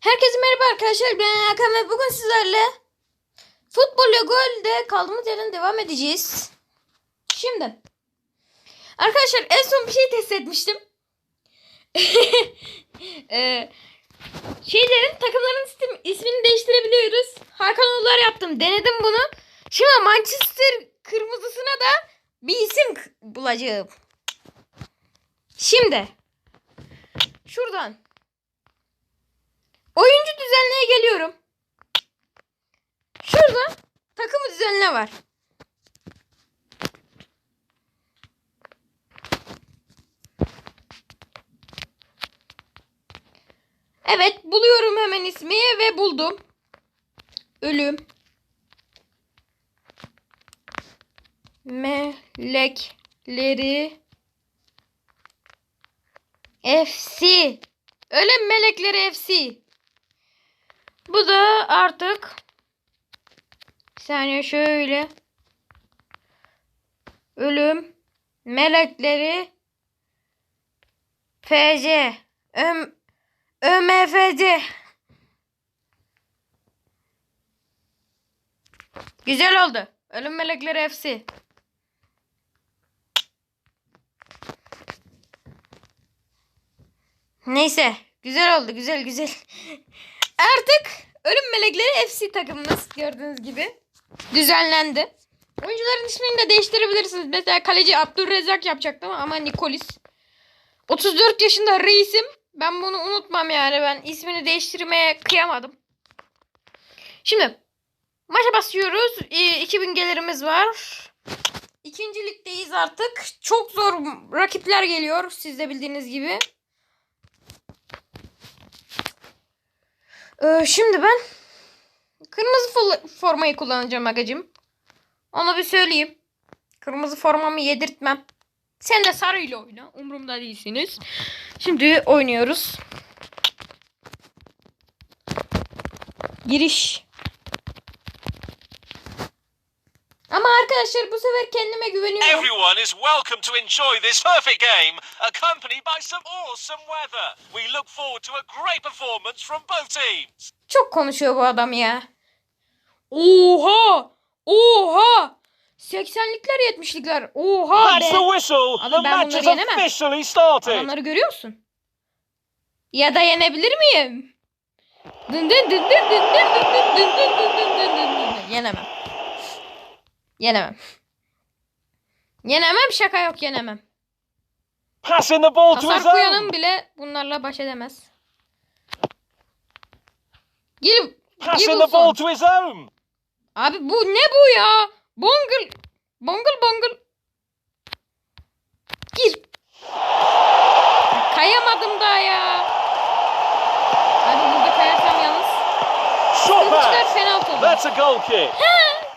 Herkese merhaba arkadaşlar. Ben Hakan ve bugün sizlerle futbol golde kaldığımız yerden devam edeceğiz. Şimdi arkadaşlar en son bir şey test etmiştim. Ee, şeylerin takımların isim- ismini değiştirebiliyoruz. Hakanoğullar yaptım. Denedim bunu. Şimdi Manchester kırmızısına da bir isim bulacağım. Şimdi şuradan Oyuncu düzenleye geliyorum. Şurada takımı düzenle var. Evet buluyorum hemen ismi ve buldum. Ölüm. Melekleri FC. Ölüm melekleri FC. Bu da artık bir saniye şöyle ölüm melekleri FC Öm ÖMFC Güzel oldu. Ölüm melekleri FC. Neyse. Güzel oldu. Güzel güzel. Artık Ölüm Melekleri FC takımımız gördüğünüz gibi düzenlendi. Oyuncuların ismini de değiştirebilirsiniz. Mesela kaleci Abdurrezzak yapacaktım ama Nikolis. 34 yaşında reisim. Ben bunu unutmam yani. Ben ismini değiştirmeye kıyamadım. Şimdi maça basıyoruz. Ee, 2000 gelirimiz var. İkinci ligdeyiz artık. Çok zor rakipler geliyor. Siz de bildiğiniz gibi. Ee, şimdi ben kırmızı formayı kullanacağım agacım. Onu bir söyleyeyim. Kırmızı formamı yedirtmem. Sen de sarıyla oyna. Umurumda değilsiniz. Şimdi oynuyoruz. Giriş. Ama arkadaşlar bu sefer kendime güveniyorum. Everyone is welcome to enjoy this perfect game, accompanied by some awesome weather. We look forward to a great performance from both teams. Çok konuşuyor bu adam ya. Oha! Oha! 80'likler 70'likler. Oha That's the whistle. Abi The ben match bunları yenemem. officially started. Adamları görüyor musun? Ya da yenebilir miyim? Dın dın dın dın dın dın dın dın dın dın dın dın dın dın dın. Yenemem. Yenemem. Yenemem şaka yok yenemem. Passing the ball to his Hasar kuyanım own. bile bunlarla baş edemez. Gel, Passing the ball Gibson. to his own. Abi bu ne bu ya? Bongul. Bongul bongul. Gir. Kayamadım daha ya. Abi burada kayarsam yalnız. Shot çıkar pass. penaltı olur. That's a goal kick.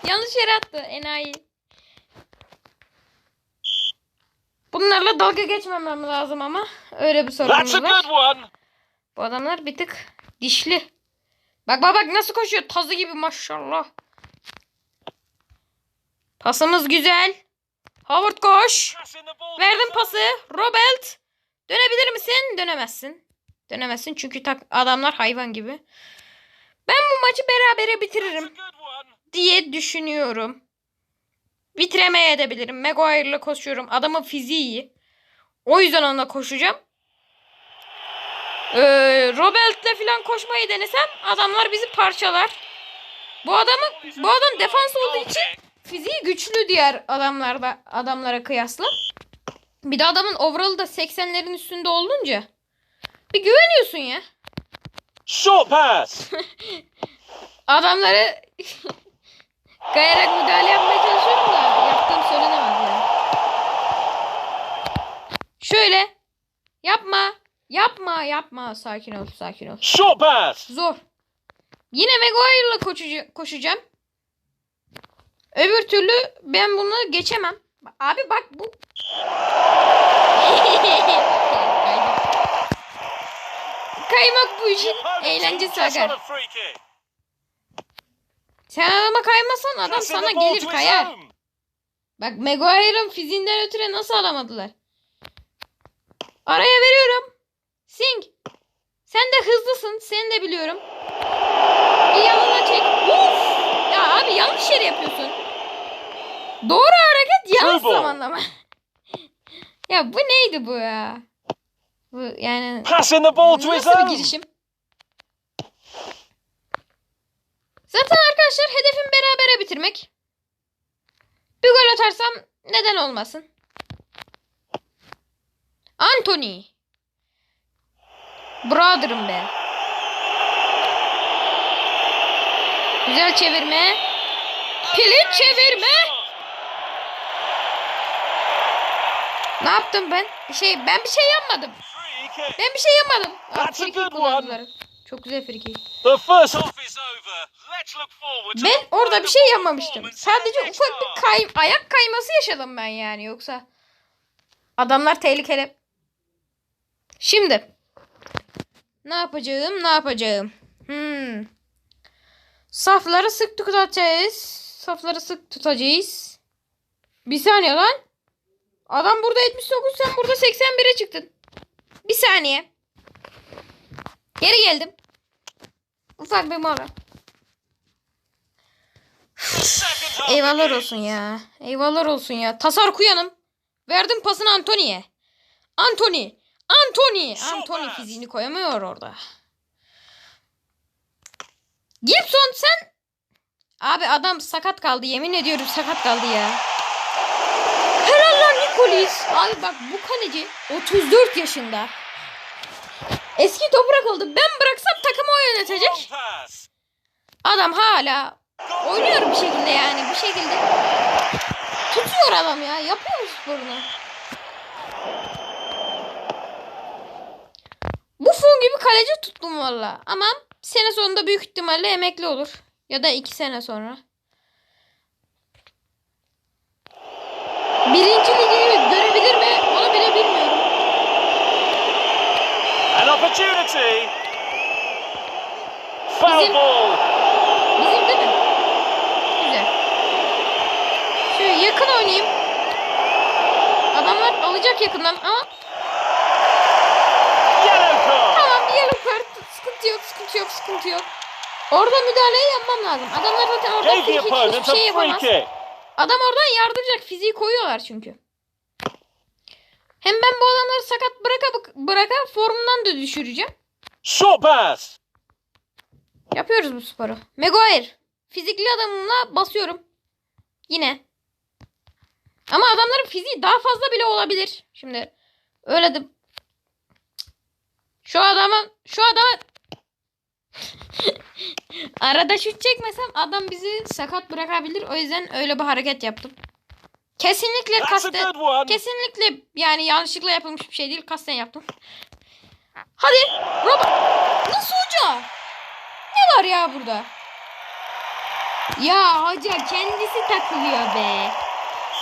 Yanlış yere attı enayi. Bunlarla dalga geçmemem lazım ama öyle bir good var. Bu adamlar bir tık dişli. Bak bak bak nasıl koşuyor tazı gibi maşallah. Pasımız güzel. Howard koş. Verdim pası. Robert. Dönebilir misin? Dönemezsin. Dönemezsin çünkü tak adamlar hayvan gibi. Ben bu maçı berabere bitiririm. Diye düşünüyorum. Bitiremeye edebilirim. Maguire'la koşuyorum. Adamın fiziği iyi. O yüzden onunla koşacağım. Ee, Robert'le falan koşmayı denesem adamlar bizi parçalar. Bu adamı bu adam defans olduğu için fiziği güçlü diğer adamlarda adamlara kıyasla. Bir de adamın overall'ı da 80'lerin üstünde olunca bir güveniyorsun ya. Short pass. Adamları kayarak müdahale yapmaya çalışıyorum da yaptığım söylenemez yani. Şöyle. Yapma. Yapma. Yapma. Sakin ol. Sakin ol. Short pass. Zor. Yine Maguire'la koşacağım. Öbür türlü ben bunu geçemem. Abi bak bu. Kaymak bu işin eğlencesi just aga. on a free kick. Sen adama kaymasan adam sana gelir kayar. Bak Maguire'ın fiziğinden ötürü nasıl alamadılar? Araya veriyorum. Sing. Sen de hızlısın. Seni de biliyorum. Bir yanına çek. Uf! Ya abi yanlış yere yapıyorsun. Doğru hareket yanlış zamanlama. ya bu neydi bu ya? Bu yani Passing the ball to nasıl bir girişim? Zaten bitirmek. Bir gol atarsam neden olmasın? Anthony. Brother'ım be. Güzel çevirme. Pilin çevirme. Ne yaptım ben? Şey ben bir şey yapmadım. Ben bir şey yapmadım. That's a good. Çok güzel to Ben orada bir şey yapmamıştım. Sadece ufak bir kay ayak kayması yaşadım ben yani yoksa. Adamlar tehlikeli. Şimdi. Ne yapacağım? Ne yapacağım? Hmm. Safları sık tutacağız. Safları sık tutacağız. Bir saniye lan. Adam burada 79 sen burada 81'e çıktın. Bir saniye. Geri geldim. Ufak bir mola. Eyvallah olsun ya. Eyvallah olsun ya. Tasar kuyanım. Verdim pasını Antony'ye. Anthony. Anthony Süper. fiziğini koyamıyor orada. Gibson sen... Abi adam sakat kaldı. Yemin ediyorum sakat kaldı ya. Helal lan Nikolis. Abi bak bu kaleci 34 yaşında. Eski toprak oldu. Ben bıraksam takımı o yönetecek. Adam hala oynuyor bir şekilde yani bir şekilde. Tutuyor adam ya. Yapıyor mu sporunu? Buffon gibi kaleci tuttum valla. Ama sene sonunda büyük ihtimalle emekli olur. Ya da iki sene sonra. Birinci ligi görebilir mi? Onu bile bilmiyorum. An opportunity. Foul Bizim- ball. Bizim değil mi? Güzel. Şöyle yakın oynayayım. Adamlar alacak yakından ama. Sıkıntı yok, sıkıntı yok, sıkıntı yok. Orada müdahaleyi yapmam lazım. Adamlar zaten orada opponent hiçbir şey yapamaz. Adam oradan yardıracak. Fiziği koyuyorlar çünkü. Hem ben bu adamları sakat bıraka bıraka formundan da düşüreceğim. Short pass. Yapıyoruz bu sporu. Maguire. Fizikli adamımla basıyorum. Yine. Ama adamların fiziği daha fazla bile olabilir. Şimdi öyle de şu adamın şu adamı arada şut çekmesem adam bizi sakat bırakabilir. O yüzden öyle bir hareket yaptım. Kesinlikle kasten kesinlikle yani yanlışlıkla yapılmış bir şey değil. Kasten yaptım. Hadi. Robert. Nasıl hoca? Ne var ya burada? Ya hoca kendisi takılıyor be.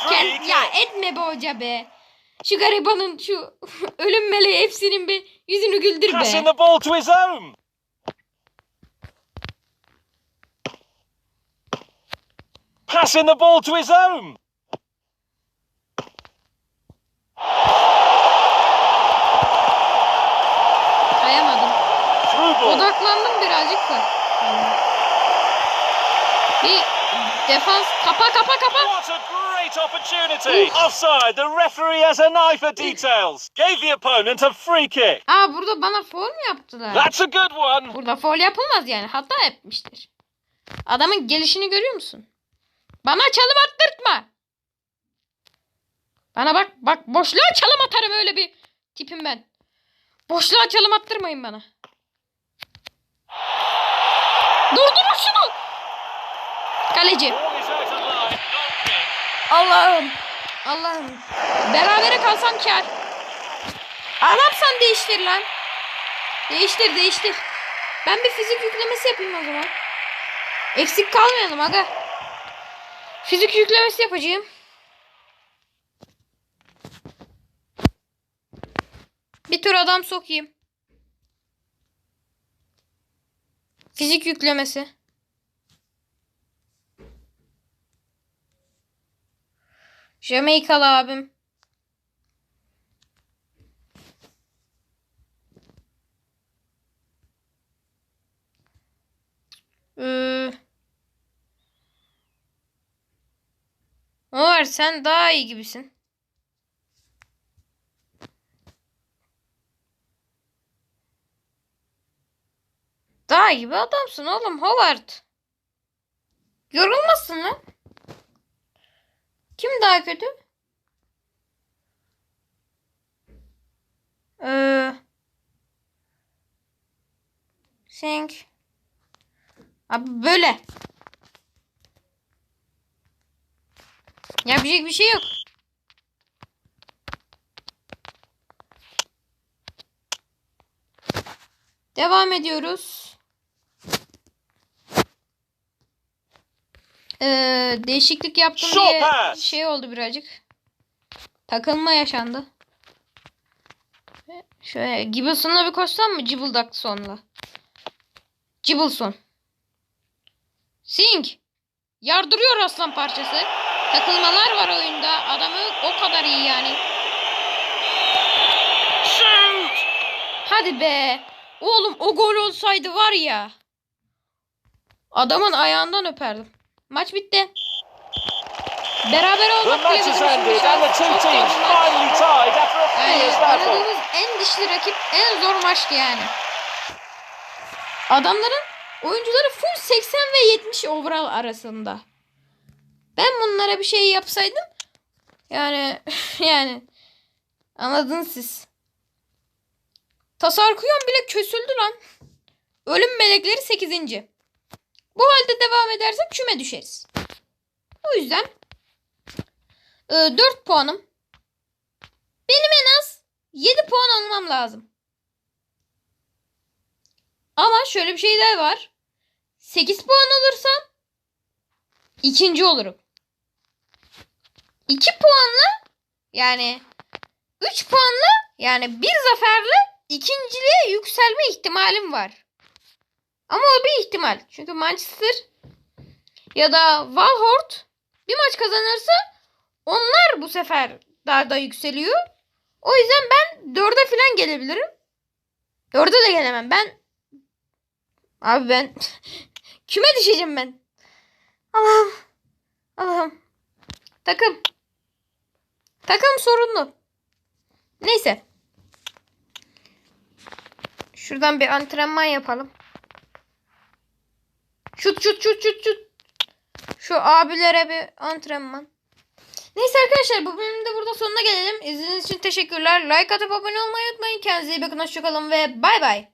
Kend- ya etme be hoca be. Şu garibanın şu ölüm meleği hepsinin bir yüzünü güldür Passing be. the ball to his own. Passing the ball to his own. Kayamadım. Through ball. Odaklandım birazcık da. Bir defans kapa kapa kapa. What a great opportunity! Offside. The referee has an eye for details. Gave the opponent a free kick. Aa burada bana foul mu yaptılar? That's a good one. Burada foul yapılmaz yani. Hata etmiştir. Adamın gelişini görüyor musun? Bana çalım attırtma. Bana bak bak boşluğa çalım atarım öyle bir tipim ben. Boşluğa çalım attırmayın bana. Durdurun şunu. Kaleci. Ball is out of line. Goal kick. Allah'ım. Allah'ım. Berabere kalsam kar. Adamsan değiştir lan. Değiştir değiştir. Ben bir fizik yüklemesi yapayım o zaman. Eksik kalmayalım aga. Fizik yüklemesi yapacağım. Bir tur adam sokayım. Fizik yüklemesi. Jamaikalı abim. Ee, ne var sen daha iyi gibisin. Daha iyi bir adamsın oğlum Howard. Yorulmasın lan. Kim daha kötü? Ee, Sink. Abi böyle. Yapacak bir şey yok. Devam ediyoruz. Ee, değişiklik yaptım diye şey oldu birazcık. Takılma yaşandı. Şöyle Gibbelson'la bir koşsam mı? Gibbeldakson'la. Gibbelson. Sing. Yardırıyor aslan parçası. Takılmalar var oyunda. Adamı o kadar iyi yani. Shoot! Hadi be. Oğlum o gol olsaydı var ya. Adamın ayağından öperdim. Maç bitti. Beraber The olmak match bile bizim Yani oynadığımız en dişli rakip en zor maçtı yani. Adamların oyuncuları full 80 ve 70 overall arasında. Ben bunlara bir şey yapsaydım yani yani anladınız siz. Tasarkuyon bile kösüldü lan. Ölüm melekleri 8. Bu halde devam edersek küme düşeriz. O yüzden e, 4 puanım benim en az 7 puan almam lazım. Ama şöyle bir şey daha var. 8 puan alırsam ikinci olurum. 2 puanla yani 3 puanla yani bir zaferle ikinciliğe yükselme ihtimalim var. Ama o bir ihtimal. Çünkü Manchester ya da Valhort bir maç kazanırsa onlar bu sefer daha da yükseliyor. O yüzden ben dörde falan gelebilirim. Dörde de gelemem. Ben abi ben küme düşeceğim ben. Allah'ım. Allah'ım. Takım. Takım sorunlu. Neyse. Şuradan bir antrenman yapalım. Şut şut şut şut şut. Şu abilere bir antrenman. Neyse arkadaşlar bu bölümün de burada sonuna gelelim. İzlediğiniz için teşekkürler. Like atıp abone olmayı unutmayın. Kendinize iyi bakın. Hoşçakalın ve bay bay.